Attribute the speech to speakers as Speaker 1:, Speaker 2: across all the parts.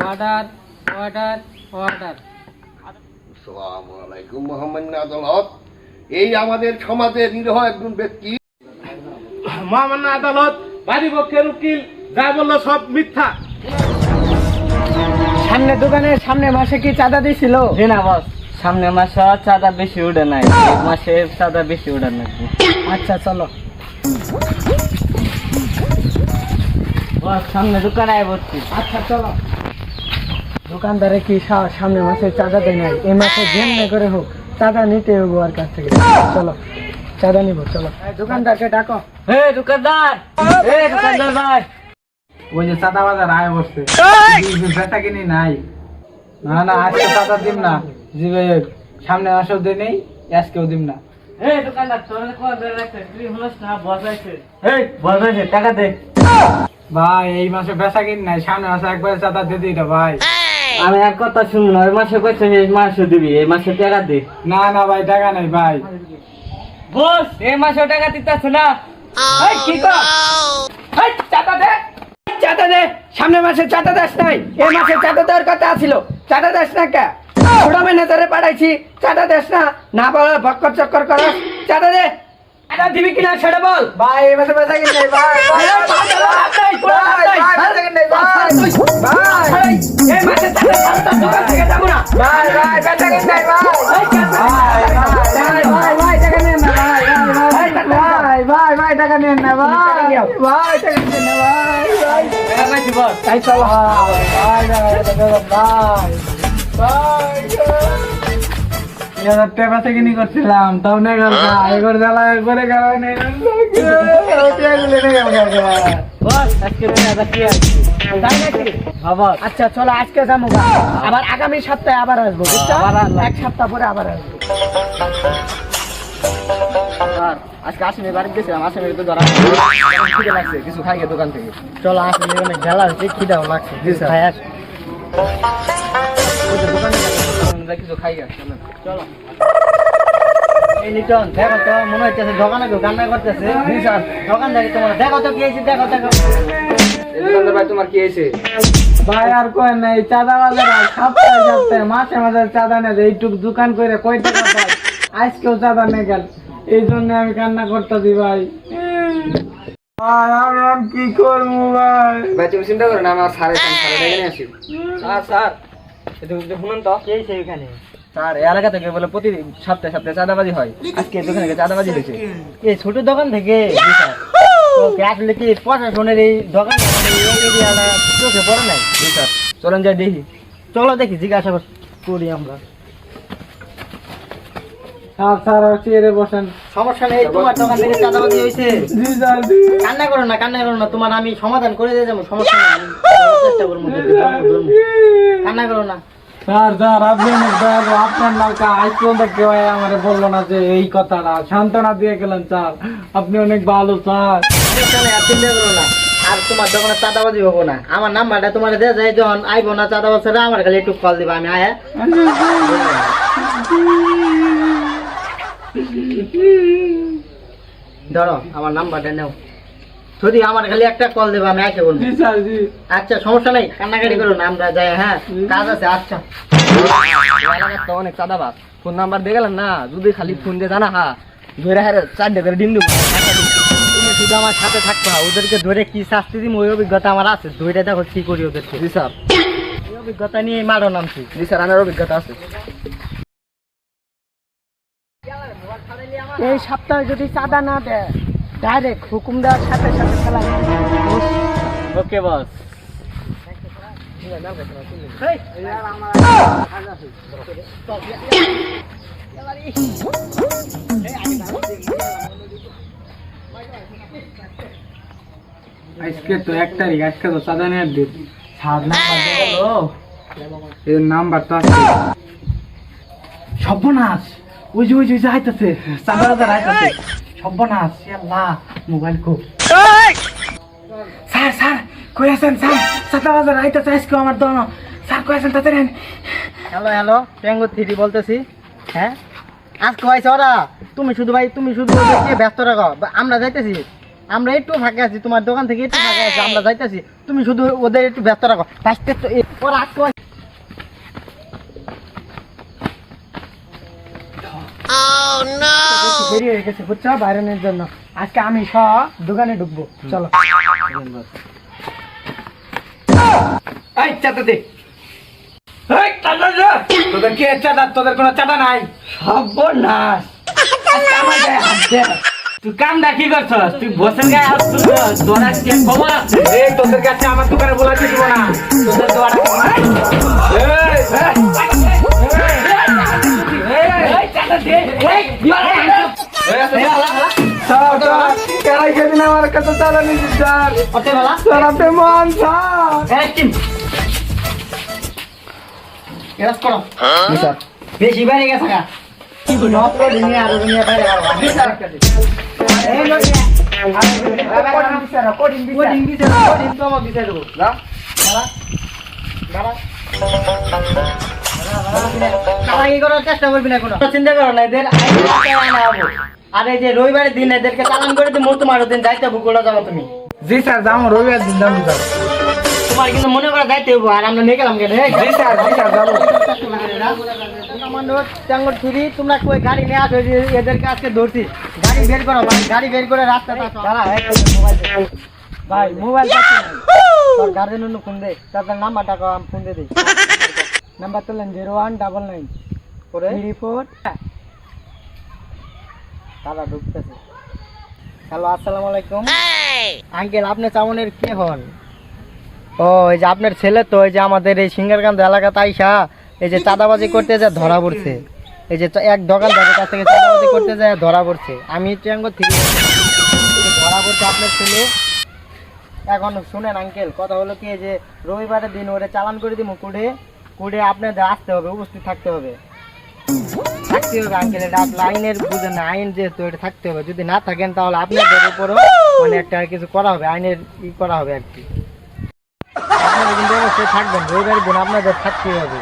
Speaker 1: Order order order
Speaker 2: আসসালামু আলাইকুম মোহাম্মদ আদালত এই আমাদের সমাজের নিরহ একজন ব্যক্তি।
Speaker 3: মহামান্য আদালত বাদী পক্ষের উকিল যা বলল সব মিথ্যা।
Speaker 1: সামনে দোকানের সামনে মাসে কি চাঁদা দিছিল?
Speaker 4: না বস। সামনে মাসে চাঁদা বেশি উঠে নাই। এক মাসে চাঁদা বেশি উঠে নাকি
Speaker 1: আচ্ছা চলো।
Speaker 4: বস সামনে দোকানে আয় বসছি।
Speaker 1: আচ্ছা চলো। দোকানদারে কি সামনে মাসে চাঁদা দেয় নাই? এই মাসে যেমনি করে হোক চাঁদা নিতে হবে ওর কাছ থেকে। চলো চাঁদা নিব চলো। দোকানদারকে ডাকো।
Speaker 4: হে দোকানদার! হে দোকানদার ভাই!
Speaker 3: ওই যে চাঁদা বাজার আয় বসছে বেচা কিনি নাই। না না আজকে চাঁদা দিম না। জিবে সামনে মাসেও দিই নেই আজকেও দিম না।
Speaker 4: হে দোকানদার তোর কোন ধরে রাখছে তুই হলস না বস আছে হে টাকা দে।
Speaker 3: ভাই এই মাসে বেচা কিনি নাই সামনে মাসে একবার চাঁদা দিয়ে দিই ভাই।
Speaker 4: আমি এক কথা শুন না ওই মাসে কইছে এই মাসে দিবি এই মাসে টাকা দে।
Speaker 3: না না ভাই টাকা নাই ভাই।
Speaker 4: বস এই মাসে টাকা দিতেছ না।
Speaker 1: এই, কি কর? এই, চাঁদা দে চাঁদা দে। সামনে মাসে চাটা দাস নাই এই মাসে চাটা দেওয়ার কথা আছিল। চাটা দাস না কে? ছোট ম্যানেজারে পাঠাইছি চাটা দেস না। না বলে ভক্কর চক্কর কর চাঁদা দে। চাঁদা দিবি কিনা সেটা বল
Speaker 3: ভাই এই মাসে বেচা কিনি নাই ভাই ভাই, ভাই, ভাই, নাই, ভাই ভাই
Speaker 1: এই মাসে ছাড়া তোর দোকান থেকে যাব না
Speaker 3: ভাই ভাই বেচা কিনি নাই ভাই ভাই ভাই ভাই টাকা নেন না ভাই ভাই ভাই ভাই টাকা নেন না ভাই ভাই টাকা নেন না ভাই ভাই
Speaker 4: টাকা পাইছি বস
Speaker 3: তাই চলো ভাই ভাই ভাই ভাই টেপা থেকে নি করছিলাম তাও নে গেল জ্বালা করে গেল
Speaker 1: আচ্ছা চলো আজকে যাব আবার আগামী সপ্তাহে আবার আসব বুঝছ? এক সপ্তাহ পরে আবার আসব।
Speaker 4: আজকে আসেনি বাড়িতে গেছিলাম। আসেনি তো ধরা খিদে লাগছে কিছু খাই দোকান থেকে।
Speaker 1: চলো আসলে অনেক ঢেলা হচ্ছে খিদাও লাগছে। খাই আস।
Speaker 4: দোকানে গেলাম, কিছু খাই চলো।
Speaker 1: লিটন দেখো তো মনে হচ্ছে দোকানে কেউ কান্না করতেছে।
Speaker 4: জি
Speaker 1: দোকান দেখে তোমার দেখো তো কি দেখো দেখো।
Speaker 4: দোকানদার ভাই তোমার কি হয়েছে
Speaker 3: ভাই আর কই নাই চাঁদা বাজার সপ্তাহে সপ্তাহে মাসে মাসে চাঁদা নেই এইটুক দোকান করে কয় টাকা পাই আজকেও চাঁদা নেই গেল। এই জন্য আমি কান্না করতেছি ভাই। ভাই আর কি করব ভাই?
Speaker 4: ভাই তুমি চিন্তা করো না আমার আসি। Sir sir. শুনুন তো
Speaker 1: কি হয়েছে
Speaker 4: স্যার এলাকা থেকে বলে প্রতি সপ্তাহে সপ্তাহে চাঁদাবাজি হয়। আজকে দোকানে চাঁদাবাজি হয়েছে।
Speaker 1: এই ছোট দোকান থেকে? আসলে কি প্রশাসনের এই দোকান আমাদের এই এরিয়াটা চোখে পড়ে নাই।
Speaker 4: স্যার। চলেন যাই দেখি।
Speaker 1: চলো দেখি জিজ্ঞাসা করি আমরা।
Speaker 3: স্যার স্যার চেয়ারে বসেন।
Speaker 1: সমস্যা নেই তোমার দোকান থেকে চাঁদাবাজি হয়েছে। কান্না করো না কান্না করো না তোমার আমি সমাধান করে দিয়ে যাব সমস্যা নেই। চেষ্টা করব যদি ধর্ম, ধর্ম। কান্না করো না।
Speaker 3: স্যার স্যার আপনি অনেক দয়া করে আপনার নামটা আজ পর্যন্ত কেউ আমার বলল না যে এই কথাটা। সান্ত্বনা দিয়ে গেলেন স্যার। আপনি অনেক ভালো স্যার।
Speaker 1: সমস্যা নেই আর চিন্তা করো না। আর তোমার দোকানে চাঁদাবাজি হব না আমার নাম্বারটা তোমার দিয়ে যায় যখন আইবো না চাঁদাবাজ ছাড়া আমার খালি একটু কল দিবা আমি আয়া ধরো আমার নাম্বারটা নাও। যদি আমার খালি একটা কল দেবা আমি আইসে বলব।
Speaker 3: জি স্যার জি।
Speaker 1: আচ্ছা সমস্যা নেই কান্নাকাটি করো না আমরা যাই হ্যাঁ কাজ আছে আচ্ছা
Speaker 4: তো অনেক চাঁদাবাজ ফোন নাম্বার দিয়ে গেলেন না যদি খালি ফোন দিয়ে জানা হা ধরে হারে চারটে করে ডিম দেবো
Speaker 1: শুধু আমার সাথে থাকতে হয় ওদেরকে ধরে কি শাস্তি দিম ওই অভিজ্ঞতা আমার আছে ধরে দেখো কি করি ওদেরকে
Speaker 4: জি স্যার।
Speaker 1: এই অভিজ্ঞতা নিয়ে মারো নামছি
Speaker 4: জি স্যার আমার অভিজ্ঞতা আছে।
Speaker 1: এই সপ্তাহে যদি চাঁদা না দেয় ডাইরেক্ট হুকুম দেওয়ার সাথে সাথে খেলা
Speaker 4: ওকে বস।
Speaker 3: আজকে তো এক তারিখ আজকে তো সাজানের দিন। নাম্বার এর নাম্বার তো আছে। সর্বনাশ। ওই যে ওই যে আইতাছে চাঁদা হাজার আইতাছে সর্বনাশ আল্লাহ মোবাইল কো। স্যার স্যার কই আছেন স্যার? চাঁদা বাজার আইতাছে আজকে আমার দোনো স্যার কই আছেন আইন।
Speaker 1: হ্যালো হ্যালো ট্যাঙ্গো থ্রি বলতেছি। হ্যাঁ? আজকে হয়েছে ওরা। তুমি শুধু ভাই তুমি শুধু ব্যস্ত রাখো। আমরা যাইতেছি। আমরা একটু ফাঁকে আছি তোমার দোকান থেকে একটু ফাঁকে আছি আমরা যাইতেছি। তুমি শুধু ওদের একটু ব্যস্ত রাখো। ফার্স্টে তো এ- ওরা আটকে হয়ে গেছে বাইরনের জন্য। আজকে আমি দোকানে ঢুকবো। চলো।
Speaker 3: তোদের তোদের কোনো নাই? আমার গায়ে
Speaker 5: কি তুই গায়ে
Speaker 3: এই, তোদের কাছে আমার দোকানে বলাতে দিব না। তোদের নিয়েছি, স্যার। স্যার, আপনি মহান, স্যার।
Speaker 1: বেশি বাইরে গেছে চেষ্টা করবি না কোনো চিন্তা করো না এদের আর এই যে রবিবারের দিন এদেরকে চালান করে দিই তোমার দিন যাইতে ভূগোল যাব তুমি।
Speaker 3: জি স্যার যাব রবিবার দিন যাব স্যার
Speaker 1: তোমার কিন্তু মনে করা যাইতে হব আর আমরা নিয়ে গেলাম কেন
Speaker 3: জি স্যার জি স্যার যাব।
Speaker 1: তোমরা কই গাড়ি নিয়ে আসো এদেরকে আজকে ধরছি গাড়ি বের করো ভাই গাড়ি বের করে রাস্তা দাঁড়া মোবাইল ভাই মোবাইল তোর গার্জেন অন্য ফোন দে তাদের নাম্বারটা আমি ফোন দিয়ে দিই নাম্বার তোলেন zero one double nine four three four দাদা ঢুকতেছে। হ্যালো আসসালামু আলাইকুম। আঙ্কেল আপনি চামনের কে হন? ও এই যে আপনার ছেলে তো এই যে আমাদের এই সিঙ্গারকান্দ এলাকাতে আইসা এই যে চাঁদাবাজি করতে যা ধরা পড়ছে। এই যে এক দোকানদারের কাছ থেকে চাঁদাবাজি করতে যায় ধরা পড়ছে। আমি ট্যাঙ্গো থেকে ধরা পড়ছে আপনার ছেলে। এখন শুনেন আঙ্কেল কথা হলো কি এই যে রবিবারের দিন ওরে চালান করে দিব কুড়ে। কুড়ে আপনাদের আসতে হবে উপস্থিত থাকতে হবে। থাকতে হবে আঙ্কেল এটা আইনের বুঝেন না আইন যেহেতু এটা থাকতে হবে। যদি না থাকেন তাহলে আপনাদের উপরও মানে একটা কিছু করা হবে আইনের ই করা হবে আর কি। আপনারা কিন্তু অবশ্যই থাকবেন রবিবারের দিন আপনাদের থাকতেই হবে।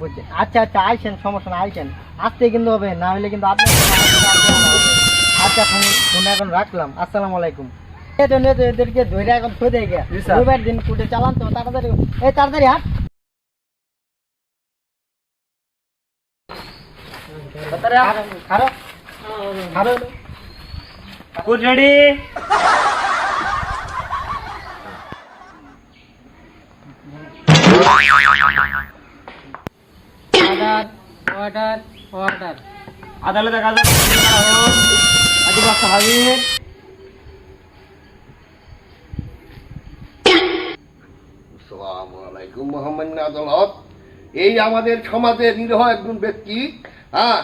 Speaker 1: বুঝছেন? আচ্ছা আচ্ছা আইসেন সমস্যা না আইসেন। আসতে কিন্তু হবে না হলে কিন্তু আপনার আচ্ছা ফোন ফোন এখন রাখলাম। আসসালামু আলাইকুম। এদেরকে ধরে এখন দিয়ে গিয়া রবিবার দিন কুটে চালান তো তাড়াতাড়ি এই তাড়াতাড়ি হাট।
Speaker 5: রেডি।
Speaker 1: Order order order.
Speaker 5: আদালতে কাজ আদিবাসী হাজির
Speaker 2: আসসালামু আলাইকুম মোহাম্মদ আদালত এই আমাদের সমাজের নিরহ একজন ব্যক্তি হ্যাঁ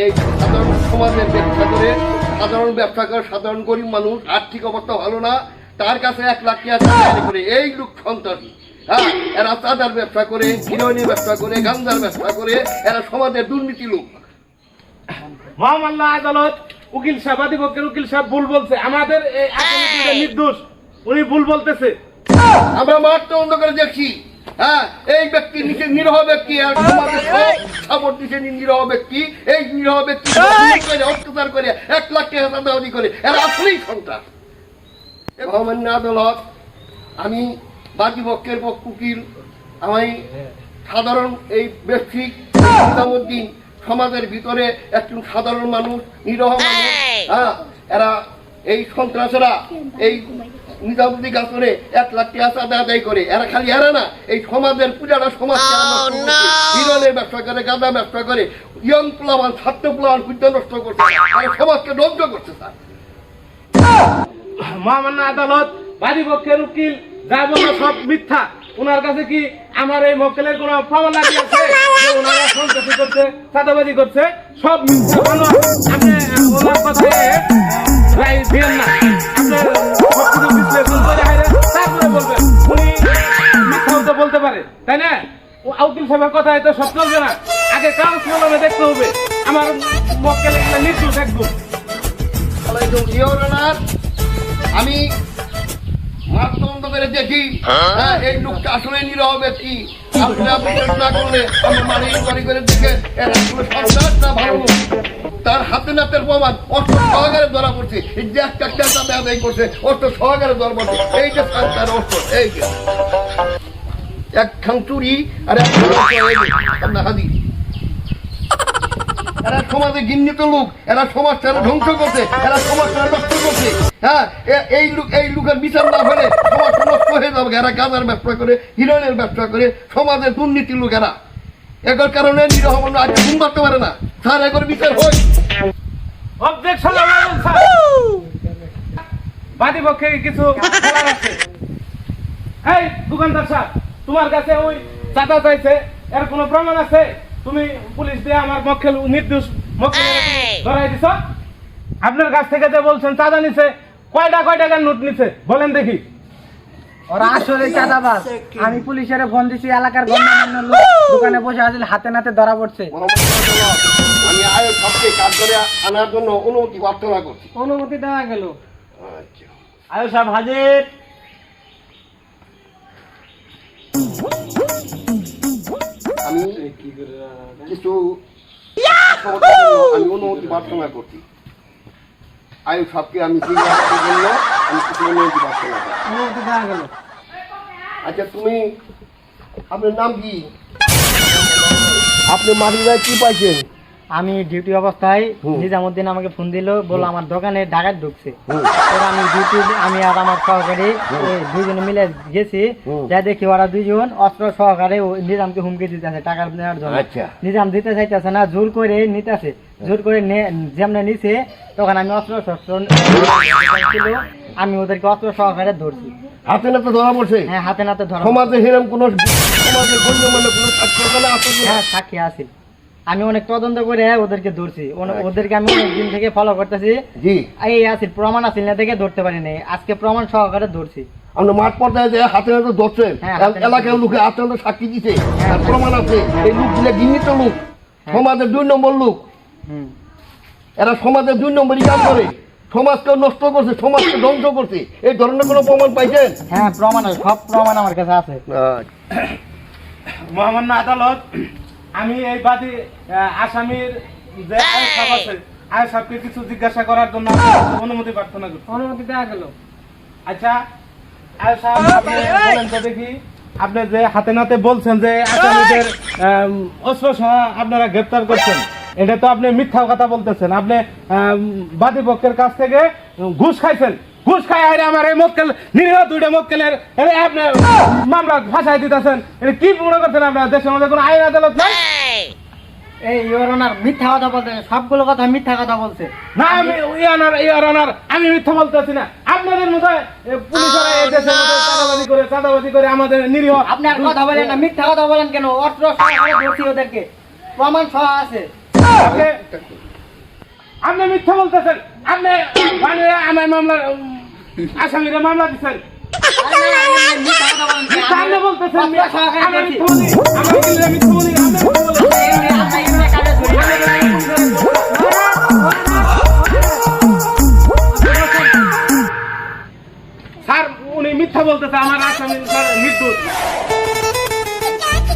Speaker 2: এই সাধারণ সমাজের ব্যবসা করে সাধারণ ব্যবসা করে সাধারণ গরিব মানুষ আর্থিক অবস্থা ভালো না তার কাছে এক লাখ টাকা করে এই লোক সন্ত্রাসী। হ্যাঁ এরা চাঁদার ব্যবসা করে হিরোইনের ব্যবসা করে গান্ধার ব্যবসা করে এরা সমাজের দুর্নীতি লোক।
Speaker 5: মহামান্য আদালত উকিল সাহেব আদিপক্ষের উকিল সাহেব ভুল বলছে। আমাদের এই নির্দোষ উনি ভুল বলতেছে।
Speaker 2: আমরা মাঠ বন্ধ করে দেখছি। হ্যাঁ এই ব্যক্তি নিচে নিরহ ব্যক্তি আর সমাজের সব সাপোর্ট নিরহ ব্যক্তি। এই নিরহ ব্যক্তি অত্যাচার করে এক লাখ টাকা চাঁদাবাদি করে। এরা আসলেই সন্ত্রাস এ আদালত আমি বাকি পক্ষের পক্ষ উকিল আমি সাধারণ এই ব্যক্তি নিজামুদ্দিন সমাজের ভিতরে একজন সাধারণ মানুষ নিরহ মানুষ। হ্যাঁ এরা এই সন্ত্রাসেরা এই নিজামুদ্দিন গাছরে এক লাখ টাকা চাঁদা আদায় করে। এরা খালি এরা না এই সমাজের পূজাটা সমাজ হিরণের ব্যবসা করে গাঁদা ব্যবসা করে ইয়ং প্লাবান ছাত্র প্লাবান বুদ্ধ নষ্ট করছে। সমাজকে ধ্বংস করছে স্যার।
Speaker 5: মহামান্য আদালত বাদীপক্ষের উকিল যা বলল সব মিথ্যা। ওনার কাছে কি আমার এই মক্কেলের কোনো প্রমাণ লাগি আছে? ওনারা সন্ত্রাসী করছে চাঁদাবাজি করছে সব মিথ্যা মানো আপনি ওনার কথায় রায় দিয়েন না। উনি মিথ্যাও বলতে পারে, তাই না? ও উকিল সাহেবের কথা তো সব চলবে না। আগে কাগজ কলমে দেখতে হবে, আমার মক্কেল নির্দোষ একদম
Speaker 2: আমি মাছ তদন্ত হ্যাঁ না তার হাতে নাতের প্রমাণ অস্ত্র সহকারে ধরা পড়ছে। এই করছে অস্ত্র সহকারে ধরা পড়ছে। এই যে তার অস্ত্র এই যে। এক খান চুরি আর এক অস্ত্র, এই যে, আপনার হাদি এরা সমাজে ঘৃণিত লোক, এরা সমাজটাকে ধ্বংস করছে, এরা সমাজটা নষ্ট করছে। হ্যাঁ এই লোক, এই লোকের বিচার না হলে সমাজ নষ্ট হয়ে যাবে। এরা গাঁজার ব্যবসা করে হিরোইনের ব্যবসা করে, সমাজের দুর্নীতি লোক এরা। এগুলোর কারণে নিরহ মানুষ আজ ঘুম পারতে পারে না। স্যার এগুলোর বিচার হয়।
Speaker 5: অবজেকশন বাদী পক্ষে কিছু এই, দোকানদার স্যার, তোমার কাছে ওই চাঁদা চাইছে, এর কোনো প্রমাণ আছে? তুমি পুলিশ দিয়ে আমার মক্কেল নির্দোষ মক্কেল ধরাই দিছ? আপনার কাছ থেকে যে বলছেন চাঁদা নিছে কয়টা কয় টাকার নোট নিছে? বলেন দেখি।
Speaker 1: ওরা আসলে চাঁদাবাজ। আমি পুলিশের ফোন দিছি এলাকার গণ্যমান্য লোক দোকানে বসে আছে হাতে নাতে ধরা পড়ছে।
Speaker 2: আমি আয়োগ সবকে কাজ করে আনার জন্য অনুমতি প্রার্থনা করছি।
Speaker 1: অনুমতি দেওয়া গেল।
Speaker 2: আচ্ছা।
Speaker 1: আয়ো সাহেব হাজির?
Speaker 2: কিছু আমি অনুমতি প্রার্থনা করছি। আয়ু সবকে আমি জিজ্ঞাসার জন্য আমি কিছু অনুমতি প্রার্থনা করছি। আচ্ছা তুমি আপনার নাম কি? আপনি মাটির কি পাইছেন?
Speaker 1: আমি ডিউটি অবস্থায়। নিজামুদ্দিন আমাকে ফোন দিল বলল আমার দোকানে ডাকাত ঢুকছে। আমি ডিউটি আমি আর আমার সহকারী এই দুইজনে মিলে গেছি। যা দেখি ওরা দুইজন অস্ত্র সহকারে নিজামকে হুমকি দিতেছে টাকা নেওয়ার জন্য।
Speaker 2: আচ্ছা।
Speaker 1: নিজাম দিতে চাইতেছে না জোর করে নিতেছে। জোর করে নে- যেমনে নিছে তখন আমি অস্ত্র শস্ত্র আমি ওদেরকে অস্ত্র সহকারে ধরছি।
Speaker 2: হাতে না তো ধরা পড়ছে?
Speaker 1: হ্যাঁ হাতে নাতে ধরা
Speaker 2: সমাজে হেরম কোন সমাজের গণ্যমান্য কোন ছাত্র আছে না?
Speaker 1: হ্যাঁ সাক্ষী আছে। আমি অনেক তদন্ত করে ওদেরকে ধরছি। ওদেরকে আমি অনেক দিন থেকে ফলো করতেছি।
Speaker 2: জি।
Speaker 1: এই আছিল প্রমাণ আছিল না দেখে ধরতে পারি নাই আজকে প্রমাণ সহকারে ধরছি।
Speaker 2: আমরা মাঠ পর্যায়ে যে হাতে হাতে ধরছেন
Speaker 1: হ্যাঁ,
Speaker 2: এলাকার লোকে হাতে হাতে সাক্ষী দিছে।
Speaker 1: হ্যাঁ,
Speaker 2: প্রমাণ আছে এই লোক দিলে ঘৃণিত লোক সমাজের দুই নম্বর লোক।
Speaker 1: হুম।
Speaker 2: এরা সমাজের দুই নম্বরই কাজ করে। সমাজকে নষ্ট করছে সমাজকে ধ্বংস করছে। এই ধরনের কোনো প্রমাণ পাইছেন?
Speaker 1: হ্যাঁ প্রমাণ সব প্রমাণ আমার কাছে আছে।
Speaker 5: মহামান্য আদালত আমি এই বাদী আসামির যে আয়সাব আছে আয়সাবকে কিছু জিজ্ঞাসা করার জন্য অনুমতি প্রার্থনা করছি।
Speaker 1: অনুমতি দেওয়া গেল।
Speaker 5: আচ্ছা আয়সাব আপনি বলেন তো দেখি আপনি যে হাতে নাতে বলছেন যে আসামিদের অস্ত্র সহ আপনারা গ্রেপ্তার করছেন এটা তো আপনি মিথ্যা কথা বলতেছেন। আপনি বাদী পক্ষের কাছ থেকে ঘুষ খাইছেন। ঘুষ খাই আরে আমার এই মক্কেল নিরীহ দুইটা মক্কেলের এরে আপনি মামলা ফাঁসাই দিতেছেন। এটা কি মনে করছেন আপনার? দেশের মধ্যে কোনো আইন আদালত নাই?
Speaker 1: এই ইওরনার মিথ্যা কথা বলতে সবগুলো কথা মিথ্যা কথা বলছে।
Speaker 5: না আমি ইয়ানার ইয়ার আমি মিথ্যা বলতেছি না। আপনাদের মতো এ, এই দেশের মধ্যে চাঁদাবাজি করে চাঁদাবাজি করে আমাদের নিরীহ
Speaker 1: আপনি আর কথা বলেন না মিথ্যা কথা বলেন কেন? অস্ত্র সহকারে ধরছি ওদেরকে। প্রমাণ সহ আছে।
Speaker 5: আপনি- মিথ্যা বলতেছেন। আপনি মানে আমার মামলার আসামিরা মামলা দিচ্ছেন। স্যার উনি মিথ্যা বলতেছে আমার আসামি স্যার মৃত্যু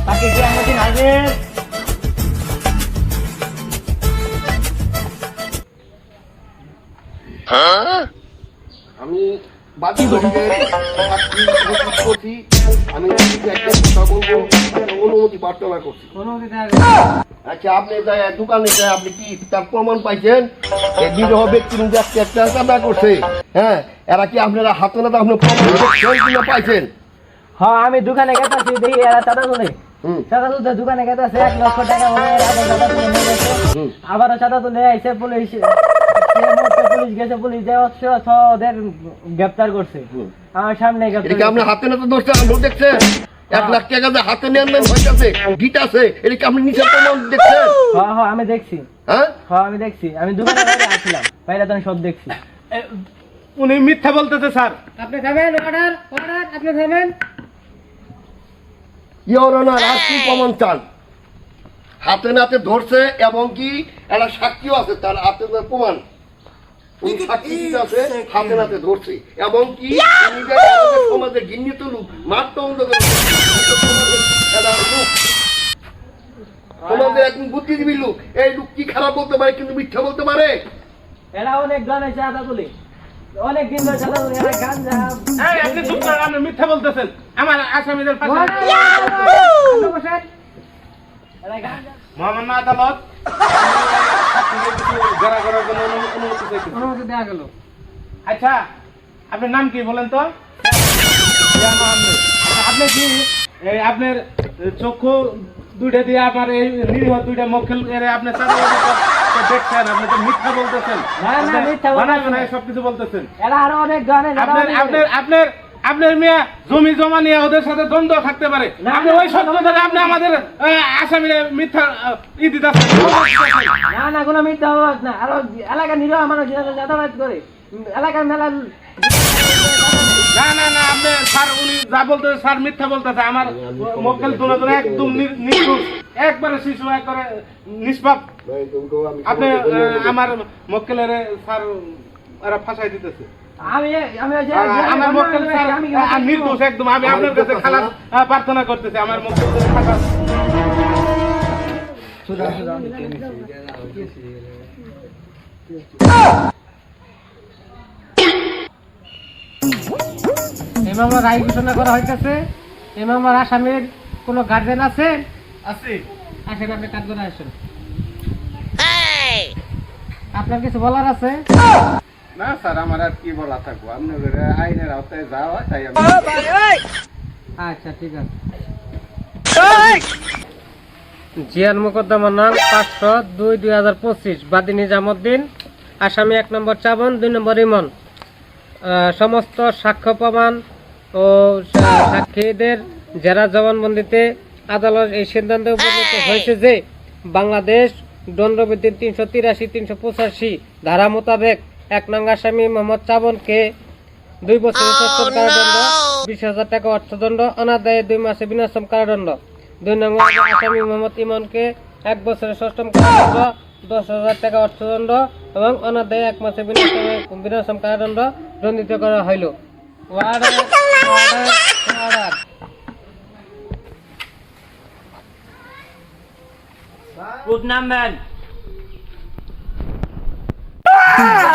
Speaker 1: তাকে হাজির
Speaker 2: আমি বাদী পক্ষের সাক্ষী উপস্থিত করছি আমি অনুমতি প্রার্থনা করছি। আচ্ছা আপনি দোকানে আপনি কি তার প্রমাণ পাইছেন? আজকে একটা করছে। হ্যাঁ এরা কি আপনারা হাতে না আপনার প্রমাণ পাইছেন।
Speaker 1: হ্যাঁ আমি দোকানে গেতাছি দেখি এরা চাঁদা তুলে।
Speaker 2: হুম।
Speaker 1: চাঁদা তুলতে দোকানে এক লক্ষ টাকা আবার। আবারও চাঁদা তুলে আইসে পুলিশ পুলিশ গেছে পুলিশ যে অস্ত্র সহ ওদের গ্রেপ্তার করছে। আমার সামনে
Speaker 2: এটা কি
Speaker 1: গ্রেপ্তার
Speaker 2: আপনার হাতে না তো দোষটা আমরা দেখছেন এক লাখ টাকা যে হাতে হইতেছে গিট আছে এটা কি আপনি নিচের প্রমাণ দেখছেন?
Speaker 1: হ্যাঁ হ্যাঁ আমি দেখছি।
Speaker 2: হ্যাঁ?
Speaker 1: হ্যাঁ আমি দেখছি। আমি দোকানে বাইরে আসছিলাম বাইরে তো আমি সব দেখছি।
Speaker 5: উনি মিথ্যা বলতেছে স্যার।
Speaker 1: আপনি খাবেন অর্ডার অর্ডার আপনি খাবেন
Speaker 2: ইয়র অনার আর কি প্রমাণ চান? হাতে নাতে ধরছে এবং কি একটা সাক্ষীও আছে তার হাতে প্রমাণ। উনি সাক্ষী আছে হাতে নাতে ধরছে। এবং কি? উনি যে আমাদের সমাজে ঘৃণিত লোক মাত্র অন্ধকার সমাজে একজন বুদ্ধিজীবী লোক। এই লোক কি খারাপ বলতে পারে কিন্তু মিথ্যা বলতে পারে?
Speaker 6: এরা অনেক গানে তুলে। অনেক দিন ধরে চাঁদা এরা গাঞ্জা
Speaker 5: এই, আপনি চুপ করেন, আপনি মিথ্যা বলতেছেন। আমার আসামিদের পাশে
Speaker 6: এরা গাঞ্জা
Speaker 5: মহামান্য আদালত। যারা করার জন্য অনুমতি চাইছে
Speaker 6: অনুমতি দেওয়া গেল।
Speaker 5: আচ্ছা আপনার নাম কি বলেন তো? আপনি কি এই আপনার চক্ষু দুইটা দিয়ে আমার এই নিরীহ দুইটা মক্কেল এর আপনি দেখছেন আপনি তো মিথ্যা বলতেছেন।
Speaker 6: না, না, মিথ্যা
Speaker 5: সবকিছু বলতেছেন।
Speaker 6: এরা আরও অনেক গানে
Speaker 5: আপনার আপনার আপনার মেয়ে জমি জমা নিয়ে ওদের সাথে দ্বন্দ্ব থাকতে পারে। আপনি ওই সত্য ধরে আপনি আমাদের আসামিরা মিথ্যা ই দিতেছেন
Speaker 6: না না কোনো মিথ্যা আওয়াজ না। আরও এলাকা নিরহ মানুষ যাতায়াত করে। এলাকার মেলা
Speaker 5: না না না আপনি স্যার উনি যা স্যার মিথ্যা বলতেছে। আমার মক্কেল তুলে তুলে একদম নির্দোষ একবারে শিশু একবারে নিষ্পাপ। আপনি আমার মক্কেলের স্যার এরা ফাঁসাই দিতেছে। আমার মক্কেল
Speaker 6: আমি
Speaker 5: নির্দোষ একদম আমি আপনার কাছে খালাস প্রার্থনা করতেছি আমার মক্কেল খালাস।
Speaker 6: এই মামলা রায় ঘোষণা করা হইতেছে। এই মামলার আসামির কোনো গার্জেন আছে?
Speaker 5: আছে।
Speaker 6: আসেন আপনি কাজ করে আসেন আপনার কিছু বলার আছে?
Speaker 5: না স্যার আমার আর কি বলা থাকব? আপনার আইনের আওতায় যাওয়া তাই আমি
Speaker 6: আচ্ছা ঠিক আছে। জিয়ান মোকদ্দমা নাম পাঁচশো দুই দুই হাজার পঁচিশ বাদী নিজামুদ্দিন আসামি এক নম্বর চাবন দুই নম্বর ইমন। সমস্ত সাক্ষ্য প্রমাণ ও সাক্ষীদের জেরা জবানবন্দিতে আদালত এই সিদ্ধান্তে উপনীত হয়েছে যে বাংলাদেশ দণ্ডবিধি তিনশো তিরাশি তিনশো পঁচাশি ধারা মোতাবেক এক নং আসামি মোহাম্মদ চাবনকে দুই বছরের সশ্রম কারাদণ্ড বিশ হাজার টাকা অর্থদণ্ড অনাদায়ে দুই মাসে বিনাশ্রম কারাদণ্ড। দুই নং আসামি মোহাম্মদ ইমনকে এক বছরের ষষ্ঠম কারাদণ্ড দশ হাজার টাকা অর্থদণ্ড এবং অনাদায়ে এক মাসে বিনাশ্রম বিনাশ্রম কারাদণ্ড দণ্ডিত করা হইল।
Speaker 7: খুব নামবেন Yeah!